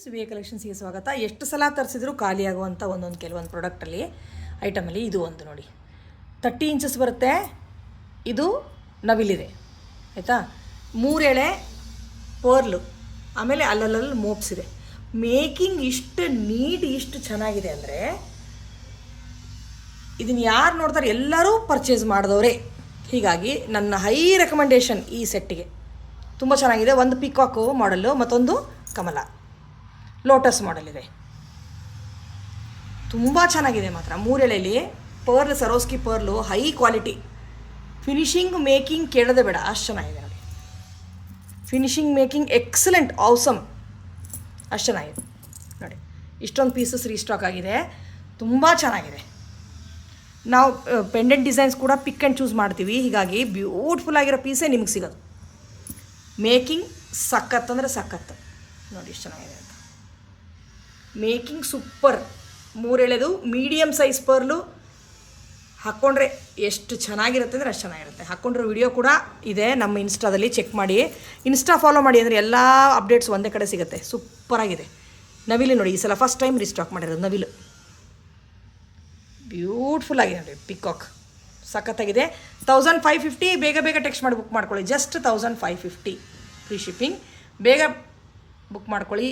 Friends V A ಕಲೆಕ್ಷನ್ಸ್ಗೆ ಸ್ವಾಗತ. ಎಷ್ಟು ಸಲ ತರಿಸಿದ್ರು ಖಾಲಿಯಾಗುವಂಥ ಒಂದೊಂದು ಕೆಲವೊಂದು ಪ್ರಾಡಕ್ಟಲ್ಲಿ ಐಟಮಲ್ಲಿ ಇದು ಒಂದು ನೋಡಿ. ತರ್ಟಿ ಇಂಚಸ್ ಬರುತ್ತೆ. ಇದು ನವಿಲಿದೆ. ಆಯಿತಾ? ಮೂರೆಳೆ ಪರ್ಲು. ಆಮೇಲೆ ಅಲ್ಲಲ್ಲಲ್ಲಿ ಮೋಪ್ಸ್ ಇದೆ. ಮೇಕಿಂಗ್ ಇಷ್ಟು ನೀಟ್ ಇಷ್ಟು ಚೆನ್ನಾಗಿದೆ ಅಂದರೆ ಇದನ್ನು ಯಾರು ನೋಡ್ತಾರೆ? ಎಲ್ಲರೂ ಪರ್ಚೇಸ್ ಮಾಡಿದವರೇ. ಹೀಗಾಗಿ ನನ್ನ ಹೈ ರೆಕಮೆಂಡೇಷನ್ ಈ ಸೆಟ್ಟಿಗೆ ತುಂಬ ಚೆನ್ನಾಗಿದೆ. ಒಂದು ಪಿಕಾಕು ಮಾಡಲ್ಲು ಮತ್ತೊಂದು ಕಮಲ. ಲೋಟಸ್ ಮಾಡೆಲ್ ಇದೆ. ತುಂಬ ಚೆನ್ನಾಗಿದೆ ಮಾತ್ರ. ಮೂರೆಳೆಯಲ್ಲಿ pearl, Swarovski pearl high quality finishing making ಕೇಳೋದೇ ಬೇಡ. ಅಷ್ಟು ಚೆನ್ನಾಗಿದೆ ನೋಡಿ. ಫಿನಿಶಿಂಗ್ ಮೇಕಿಂಗ್ ಎಕ್ಸಲೆಂಟ್ ಔಸಮ್ ಅಷ್ಟು ಚೆನ್ನಾಗಿದೆ. ನೋಡಿ, ಇಷ್ಟೊಂದು ಪೀಸಸ್ ರೀಸ್ಟಾಕ್ ಆಗಿದೆ. ತುಂಬ ಚೆನ್ನಾಗಿದೆ. ನಾವು ಪೆಂಡೆಂಟ್ ಡಿಸೈನ್ಸ್ ಕೂಡ ಪಿಕ್ ಆ್ಯಂಡ್ ಚೂಸ್ ಮಾಡ್ತೀವಿ. ಹೀಗಾಗಿ ಬ್ಯೂಟಿಫುಲ್ ಆಗಿರೋ ಪೀಸೇ ನಿಮ್ಗೆ ಸಿಗೋದು. ಮೇಕಿಂಗ್ ಸಖತ್ ಅಂದರೆ ಸಖತ್ತು ನೋಡಿ ಎಷ್ಟು ಚೆನ್ನಾಗಿದೆ ಅಂತ. Making super. ಮೂರೆಳೆದು medium size pearl. ಹಾಕ್ಕೊಂಡ್ರೆ ಎಷ್ಟು ಚೆನ್ನಾಗಿರುತ್ತೆ ಅಂದರೆ ಅಷ್ಟು ಚೆನ್ನಾಗಿರುತ್ತೆ. ಹಾಕ್ಕೊಂಡಿರೋ ವಿಡಿಯೋ ಕೂಡ ಇದೆ, ನಮ್ಮ ಇನ್ಸ್ಟಾದಲ್ಲಿ ಚೆಕ್ ಮಾಡಿ. ಇನ್ಸ್ಟಾ ಫಾಲೋ ಮಾಡಿ ಅಂದರೆ ಎಲ್ಲ ಅಪ್ಡೇಟ್ಸ್ ಒಂದೇ ಕಡೆ ಸಿಗುತ್ತೆ. ಸೂಪರಾಗಿದೆ ನವಿಲು ನೋಡಿ, ಈ ಸಲ ಫಸ್ಟ್ ಟೈಮ್ ರಿಸ್ಟಾಕ್ ಮಾಡಿರೋದು ನವಿಲು. ಬ್ಯೂಟಿಫುಲ್ ಆಗಿದೆ ನೋಡಿ ಪಿಕಾಕ್ ಸಖತ್ತಾಗಿದೆ. ತೌಸಂಡ್ ಫೈವ್ ಫಿಫ್ಟಿ ಬೇಗ ಬೇಗ ಟೆಕ್ಸ್ಟ್ ಮಾಡಿ ಬುಕ್ ಮಾಡ್ಕೊಳ್ಳಿ. Just thousand five fifty free shipping ಬೇಗ ಬುಕ್ ಮಾಡ್ಕೊಳ್ಳಿ.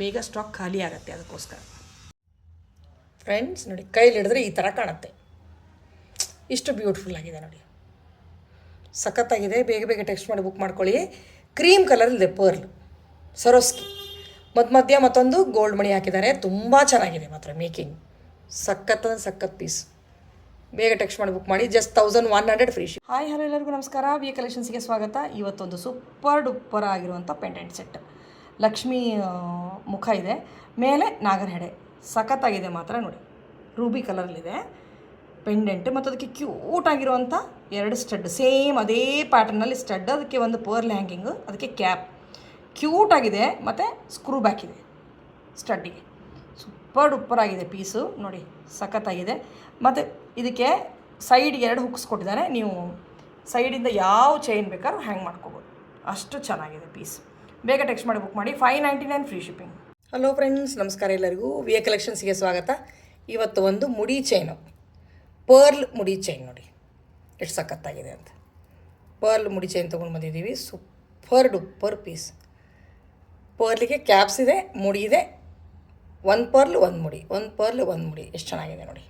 ಬೇಗ ಸ್ಟಾಕ್ ಖಾಲಿ ಆಗುತ್ತೆ ಅದಕ್ಕೋಸ್ಕರ. ಫ್ರೆಂಡ್ಸ್ ನೋಡಿ ಕೈಲಿ ಹಿಡಿದ್ರೆ ಈ ಥರ ಕಾಣುತ್ತೆ. ಇಷ್ಟು ಬ್ಯೂಟಿಫುಲ್ ಆಗಿದೆ ನೋಡಿ. ಸಖತ್ತಾಗಿದೆ ಬೇಗ ಬೇಗ ಟೆಕ್ಸ್ಟ್ ಮಾಡಿ ಬುಕ್ ಮಾಡ್ಕೊಳ್ಳಿ. ಕ್ರೀಮ್ ಕಲರ್ ಇದೆ ಪರ್ಲ್ ಸರೋಸ್ಕಿ ಮತ್ತು ಮಧ್ಯ ಮತ್ತೊಂದು ಗೋಲ್ಡ್ ಮಣಿ ಹಾಕಿದ್ದಾರೆ ತುಂಬ ಚೆನ್ನಾಗಿದೆ ಮಾತ್ರ ಮೇಕಿಂಗ್ ಸಖತ್ ಅಂದ್ರೆ ಸಖತ್ ಪೀಸ್ ಬೇಗ ಟೆಕ್ಸ್ಟ್ ಮಾಡಿ ಬುಕ್ ಮಾಡಿ just thousand one hundred free she hi hello ಎಲ್ಲರಿಗೂ ನಮಸ್ಕಾರ. ವಿ ಕಲೆಕ್ಷನ್ಸ್ಗೆ ಸ್ವಾಗತ. ಇವತ್ತೊಂದು ಸೂಪರ್ ಡುಪ್ಪರ್ ಆಗಿರುವಂಥ ಪೆಂಡೆಂಟ್ ಸೆಟ್ ಲಕ್ಷ್ಮಿ ಮುಖ ಇದೆ. ಮೇಲೆ ನಾಗರ ಹೆಡೆ. ಸಖತ್ತಾಗಿದೆ ಮಾತ್ರ ನೋಡಿ. ರೂಬಿ ಕಲರಲ್ಲಿದೆ ಪೆಂಡೆಂಟ್ ಮತ್ತು ಅದಕ್ಕೆ ಕ್ಯೂಟ್ ಆಗಿರುವಂಥ ಎರಡು ಸ್ಟಡ್. ಸೇಮ್ ಅದೇ ಪ್ಯಾಟರ್ನಲ್ಲಿ ಸ್ಟಡ್. ಅದಕ್ಕೆ ಒಂದು ಪರ್ಲ್ ಹ್ಯಾಂಗಿಂಗು, ಅದಕ್ಕೆ ಕ್ಯಾಪ್. ಕ್ಯೂಟ್ ಆಗಿದೆ ಮತ್ತು ಸ್ಕ್ರೂ ಬ್ಯಾಕ್ ಇದೆ ಸ್ಟಡ್ಡಿಗೆ. ಸೂಪರ್ ಡುಪ್ಪರ್ ಆಗಿದೆ ಪೀಸು. ನೋಡಿ, ಸಖತ್ತಾಗಿದೆ. ಮತ್ತು ಇದಕ್ಕೆ ಸೈಡ್ಗೆ ಎರಡು ಹುಕ್ಸ್ ಕೊಟ್ಟಿದ್ದಾರೆ. ನೀವು ಸೈಡಿಂದ ಯಾವ ಚೈನ್ ಬೇಕಾದ್ರೂ ಹ್ಯಾಂಗ್ ಮಾಡ್ಕೋಬೋದು. ಅಷ್ಟು ಚೆನ್ನಾಗಿದೆ ಪೀಸ್. ಬೇಗ ಟೆಕ್ಸ್ಟ್ ಮಾಡಿ ಬುಕ್ ಮಾಡಿ. Five ninety nine free shipping hello friends ನಮಸ್ಕಾರ ಎಲ್ಲರಿಗೂ. ವಿ ಎ ಕಲೆಕ್ಷನ್ಸ್ಗೆ ಸ್ವಾಗತ. ಇವತ್ತು ಒಂದು ಮುಡಿ ಚೈನು ಪರ್ಲ್ ಮುಡಿ ಚೈನ್ ನೋಡಿ. ಎಷ್ಟು ಸಖತ್ತಾಗಿದೆ ಅಂತ. ಪರ್ಲ್ ಮುಡಿ ಚೈನ್ ತೊಗೊಂಡು ಬಂದಿದ್ದೀವಿ. ಸೂಪರ್ ಡುಪ್ಪರ್ ಪೀಸ್ ಪರ್ಲಿಗೆ ಕ್ಯಾಪ್ಸ್ ಇದೆ, ಮುಡಿ ಇದೆ. ಒಂದು ಪರ್ಲ್ ಒಂದು ಮುಡಿ. ಒಂದು ಪರ್ಲ್ ಒಂದು ಮುಡಿ. ಎಷ್ಟು ಚೆನ್ನಾಗಿದೆ ನೋಡಿ.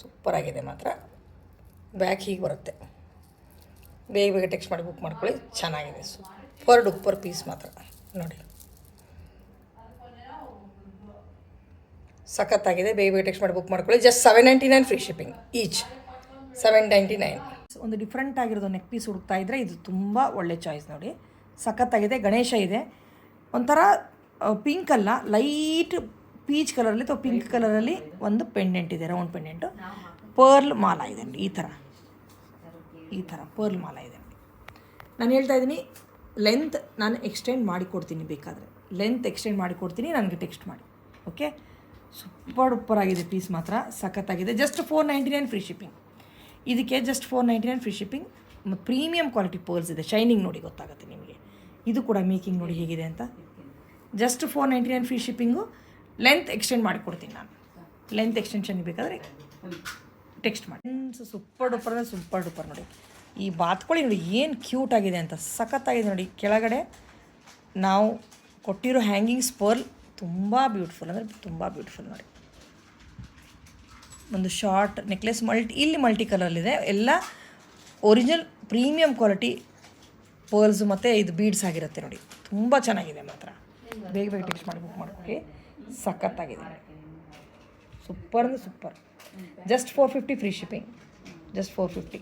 ಸೂಪರಾಗಿದೆ ಮಾತ್ರ. ಬ್ಯಾಕ್ ಹೀಗೆ ಬರುತ್ತೆ. ಬೇಗ ಬೇಗ ಟೆಕ್ಸ್ಟ್ ಮಾಡಿ ಬುಕ್ ಮಾಡ್ಕೊಳ್ಳಿ. ಚೆನ್ನಾಗಿದೆ. ಸೂಪರ್ ಡುಪ್ಪರ್ ಪೀಸ್ ಮಾತ್ರ. ನೋಡಿ. ಸಖತ್ತಾಗಿದೆ. ಬೇಬಿ ಟೆಕ್ಸ್ಟ್ ಮಾಡಿ ಬುಕ್ ಮಾಡ್ಕೊಳ್ಳಿ. Just seven ninety nine free shipping each seven ninety nine ಒಂದು ಡಿಫ್ರೆಂಟ್ ಆಗಿರೋದು ನೆಕ್ ಪೀಸ್ ಹುಡುಕ್ತಾ ಇದ್ದರೆ ಇದು ತುಂಬ ಒಳ್ಳೆ ಚಾಯ್ಸ್ ನೋಡಿ. ಸಖತ್ತಾಗಿದೆ. ಗಣೇಶ ಇದೆ. ಒಂಥರ ಪಿಂಕ್ ಅಲ್ಲ ಲೈಟ್ ಪೀಚ್ ಕಲರಲ್ಲಿ ಅಥವಾ ಪಿಂಕ್ ಕಲರಲ್ಲಿ ಒಂದು ಪೆಂಡೆಂಟ್ ಇದೆ ರೌಂಡ್ ಪೆಂಡೆಂಟು ಪರ್ಲ್ ಮಾಲ ಇದೆ ಈ ಥರ ಈ ಥರ ಪರ್ಲ್ ಮಾಲ ಇದೆ. ನಾನು ಹೇಳ್ತಾ ಇದ್ದೀನಿ ಲೆಂತ್ ನಾನು ಎಕ್ಸ್ಟೆಂಡ್ ಮಾಡಿ ಕೊಡ್ತೀನಿ ಬೇಕಾದರೆ. ಲೆಂತ್ ಎಕ್ಸ್ಟೆಂಡ್ ಮಾಡಿ ಕೊಡ್ತೀನಿ ನನಗೆ ಟೆಕ್ಸ್ಟ್ ಮಾಡಿ. ಓಕೆ? ಸೂಪರ್ ಉಪ್ಪರ್ ಆಗಿದೆ ಪೀಸ್ ಮಾತ್ರ ಸಖತ್ತಾಗಿದೆ. Just four ninety nine free shipping ಇದಕ್ಕೆ just four ninety nine free shipping ಮತ್ತು ಪ್ರೀಮಿಯಂ ಕ್ವಾಲಿಟಿ ಪರ್ಲ್ಸ್ ಇದೆ. ಶೈನಿಂಗ್ ನೋಡಿ ಗೊತ್ತಾಗುತ್ತೆ ನಿಮಗೆ. ಇದು ಕೂಡ ಮೇಕಿಂಗ್ ನೋಡಿ ಹೇಗಿದೆ ಅಂತ. Just four ninety nine free shipping length extend ಮಾಡಿ ಕೊಡ್ತೀನಿ ನಾನು. ಲೆಂತ್ ಎಕ್ಸ್ಟೆನ್ಷನ್ ಬೇಕಾದರೆ ಟೆಕ್ಸ್ಟ್ ಮಾಡಿ. ಸೂಪರ್ ಡೂಪರ್ ಅಂದರೆ ಸೂಪರ್ ಡೂಪರ್ ನೋಡಿ. ಈ ಬಾತ್ಕೋಳಿ ನೋಡಿ ಏನು ಕ್ಯೂಟ್ ಆಗಿದೆ ಅಂತ ಸಖತ್ತಾಗಿದೆ ನೋಡಿ. ಕೆಳಗಡೆ ನಾವು ಕೊಟ್ಟಿರೋ ಹ್ಯಾಂಗಿಂಗ್ಸ್ ಪರ್ಲ್ ತುಂಬ ಬ್ಯೂಟಿಫುಲ್ ಅಂದರೆ ತುಂಬ ಬ್ಯೂಟಿಫುಲ್ ನೋಡಿ. ಒಂದು ಶಾರ್ಟ್ ನೆಕ್ಲೆಸ್ ಮಲ್ಟಿ ಇಲ್ಲಿ ಮಲ್ಟಿ ಕಲರಲ್ಲಿದೆ ಎಲ್ಲ ಒರಿಜಿನಲ್ ಪ್ರೀಮಿಯಂ ಕ್ವಾಲಿಟಿ ಪರ್ಲ್ಸ್ ಮತ್ತು ಇದು ಬೀಡ್ಸ್ ಆಗಿರುತ್ತೆ ನೋಡಿ. ತುಂಬ ಚೆನ್ನಾಗಿದೆ ಮಾತ್ರ. ಬೇಗ ಬೇಗ ಟೆಕ್ಸ್ಟ್ ಮಾಡಿ ಬುಕ್ ಮಾಡ್ಕೊಳ್ಳಿ ಸಖತ್ತಾಗಿದೆ ಸೂಪರ್ ಅಂದರೆ super just four fifty free shipping just four fifty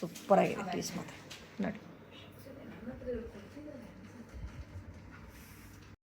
ಸೂಪರಾಗಿದೆ piece ಮಾತ್ರ. ನೋಡಿ.